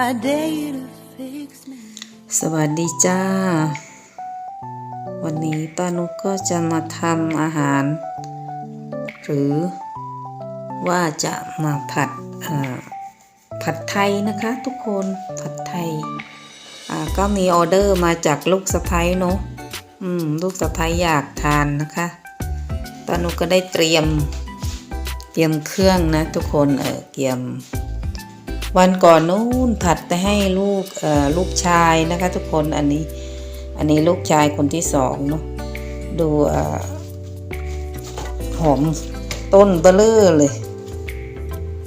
สวัสดีจ้า วันนี้ป้านุกก็จะมาทำอาหาร หรือว่าจะมาผัดผัดไทยนะคะทุกคนผัดไทยก็มีออเดอร์มาจากลูกสะพ้ยเนาะลูกสะพ้ยอยากทานนะคะป้านุก็ได้เตรียมเตรียมเครื่องนะทุกคนเออเตรียม วันก่อนนู้นผัดไปให้ลูกเอ่อลูกชายนะคะ ทุกคนอันนี้ อันนี้ลูกชายคนที่สองเนาะดูเอ่อหอมต้นเบลอเลย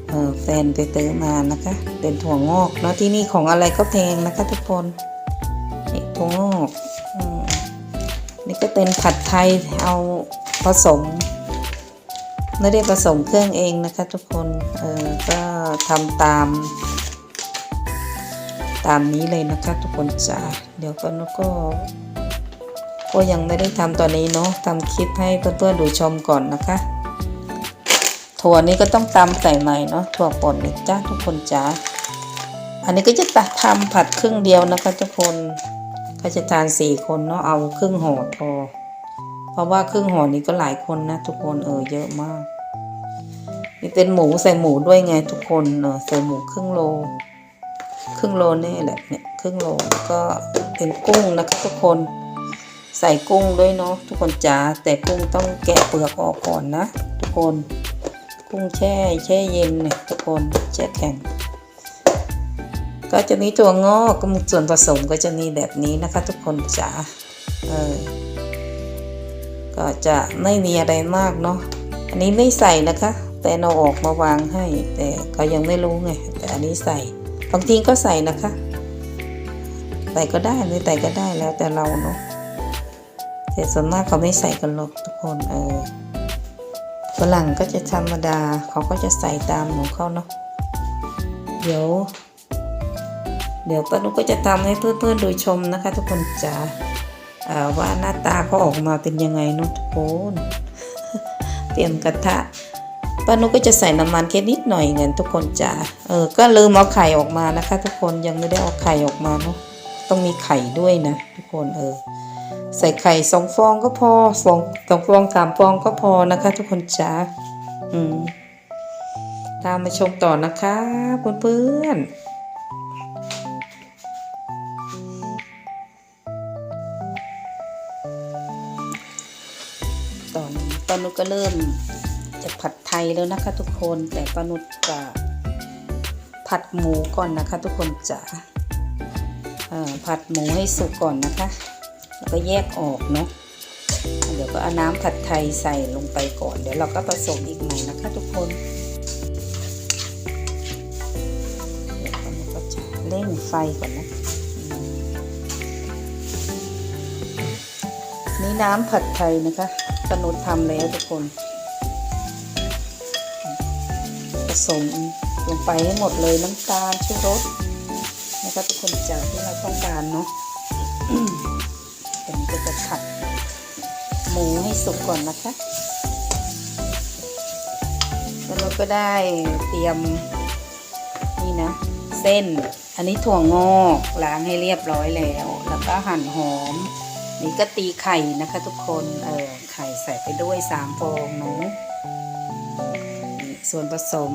เออแฟนไปเติมมานะคะ เป็นถั่วงอกเนาะที่นี่ของอะไรก็แพงนะคะ ทุกคนนี่ถั่วงอกอนี่ก็เป็นผัดไทยเอาผสมไม่ได้ผสมเครื่องเองนะคะ ทุกคน เออก็ทำตาม ตามนี้เลยนะคะทุกคนจ้าเดี๋ยวก็นกก็ก็ยังไม่ได้ทำตอนนี้เนาะทำคลิปให้เพื่อนๆดูชมก่อนนะคะถั่วนี้ก็ต้องตำใส่ใหม่เนาะถั่วป่นนะจ้าทุกคนจ้าอันนี้ก็จะตัดทำผัดครึ่งเดียวนะคะทุกคนก็จะทานสี่คนเนาะเอาครึ่งห่อพอเพราะว่าครึ่งห่อนี้ก็หลายคนนะทุกคนเออเยอะมาก นี่เป็นหมูใส่หมูด้วยไงทุกคนเออใส่หมูครึ่งโล ครึ่งโลนี่แหละเนี่ยครึ่งโลแล้วก็เป็นกุ้งนะคะทุกคนใส่กุ้งด้วยเนาะทุกคนจ๋าแต่กุ้งต้องแกะเปลือกออกก่อนนะ ทุกคน กุ้งแช่แช่เย็นเนี่ยทุกคนแช่แข็งก็จะมีตัวงอกก็มีส่วนผสมก็จะมีแบบนี้นะคะ ทุกคนจ๋าเออก็จะไม่มีอะไรมากเนาะอันนี้ไม่ใส่นะคะ แต่เอาออกมาวางให้ แต่เขายังไม่รู้ไง แต่อันนี้ใส่บางทีก็ใส่นะคะ ใส่ก็ได้ไม่ใส่ก็ได้แล้วแต่เราเนาะแต่ส่วนมากเขาไม่ใส่กันหรอกทุกคนเออฝรั่งก็จะธรรมดาเขาก็จะใส่ตามของเขาเนาะเดี๋ยว เดี๋ยวป้านุกก็จะทำให้เพื่อนๆดูชมนะคะ ทุกคนจ๋าว่าหน้าตาเขาออกมาเป็นยังไงเนุทุกคน เตรียมกระทะ ป้านุก็จะใส่น้ำมันแค่นิดหน่อยเงินทุกคนจ้าเออก็ลืมเอาไข่ออกมานะคะ ทุกคนยังไม่ได้เอาไข่ออกมาเนาะต้องมีไข่ด้วยนะ ทุกคนเออ ใส่ไข่สองฟองก็พอสองสองฟองสามฟองก็พอนะคะ ทุกคนจ้าอืมตามมาชมต่อนะคะเพื่อนๆตอนนี้ปานุก็เริ่ม จะผัดไทยแล้วนะคะทุกคนแต่ปานุชจะผัดหมูก่อนนะคะ ทุกคนจะผัดหมูให้สุกก่อนนะคะ แล้วก็แยกออกเนาะเดี๋ยวก็เอาน้ำผัดไทยใส่ลงไปก่อน เดี๋ยวเราก็ผสมอีกใหม่นะคะ ทุกคนเดี๋ยวปานุชก็จะเร่งไฟก่อนนะนี่น้ำผัดไทยนะคะกนุนทำแล้วทุกคน สมลงไปให้หมดเลยน้ำตาลชูรสนะคะทุกคนจากที่เราต้องการเนาะตอนนี้ก็จะผัดหมูให้สุกก่อนนะคะแล้วเราก็ได้เตรียมนี่นะ เส้น อันนี้ถั่วงอกล้างให้เรียบร้อยแล้ว แล้วก็หั่นหอม นี่ก็ตีไข่นะคะทุกคนเออไข่ใส่ไปด้วยสามฟองเนาะ ส่วนผสม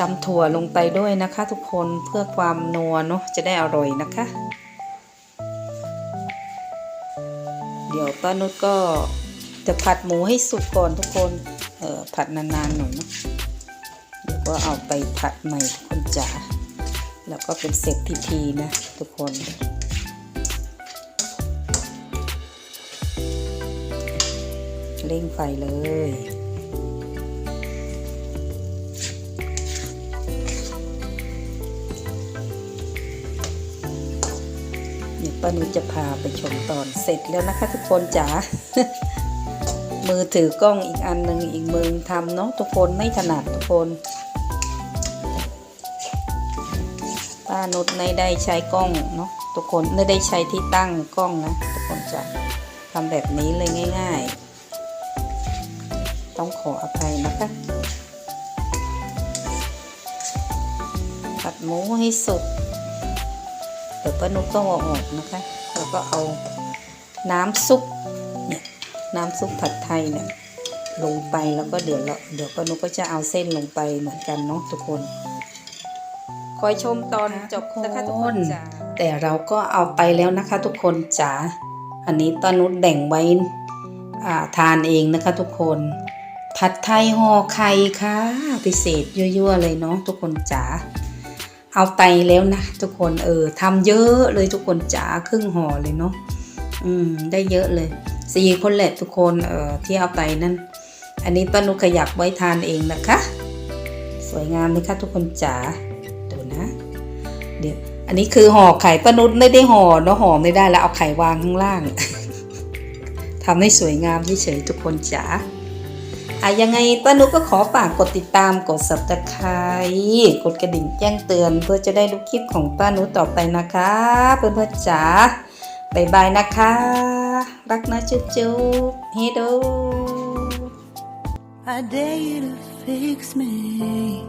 ตำถั่วลงไปด้วยนะคะ ทุกคนเพื่อความนัวเนาะจะได้อร่อยนะคะ เดี๋ยวป้านุชก็จะผัดหมูให้สุกก่อนทุกคนเออผัดนานๆหน่อยนะเดี๋ยวก็เอาไปผัดใหม่ทุกคนจ๋าแล้วก็เป็นเสร็จพิธีนะทุกคนเร่งไฟเลย ป้านุจะพาไปชมตอนเสร็จแล้วนะคะ ทุกคนจ๋า มือถือกล้องอีกอันหนึ่งอีกมือทำเนาะทุกคนไม่ถนัดทุกคน ป้านุชไม่ได้ใช้กล้องเนาะทุกคนไม่ได้ใช้ที่ตั้งกล้องนะทุกคนจ๋าทำแบบนี้เลยง่าย ๆ ต้องขออภัยนะคะผัดหมูให้สุก เดี๋ยวป้านุกต้องเอาออกนะคะแล้วก็เอาน้ำซุปเนี่ยน้ำซุปผัดไทยเนี่ยลงไปแล้วก็เดี๋ยวเราเดี๋ยวป้านุกก็จะเอาเส้นลงไปเหมือนกันเนาะทุกคนคอยชมตอนจบนะคะทุกคนจ้าแต่เราก็เอาไปแล้วนะคะทุกคนจ๋าอันนี้ป้านุชแบ่งไว้อ่าทานเองนะคะทุกคนผัดไทยห่อไข่ค่ะพิเศษยั่วๆเลยเนาะทุกคนจ๋า เอาไปแล้วนะทุกคนเออทำเยอะเลยทุกคนจ๋าครึ่งห่อเลยเนาะอืมได้เยอะเลยสี่คนแหละทุกคนเออที่เอาไปนั่นอันนี้ป้านุขยับไว้ทานเองนะคะ สวยงามเลยค่ะทุกคนจ๋าดูนะ เดี๋ยวอันนี้คือห่อไข่ป้านุชไม่ได้ห่อเนาะห่อไม่ได้แล้วเอาไข่วางข้างล่างทำให้สวยงามเฉยๆทุกคนจ๋า อะยังไงป้านุก็ขอฝากกดติดตามกด subscribe กดกระดิ่งแจ้งเตือน เพื่อจะได้ดูคลิปของป้านุต่อไปนะคะ เพื่อนๆจ๋าบายบายนะคะ รักนะจุ๊บจุ๊บเฮโด I dare you to fix me.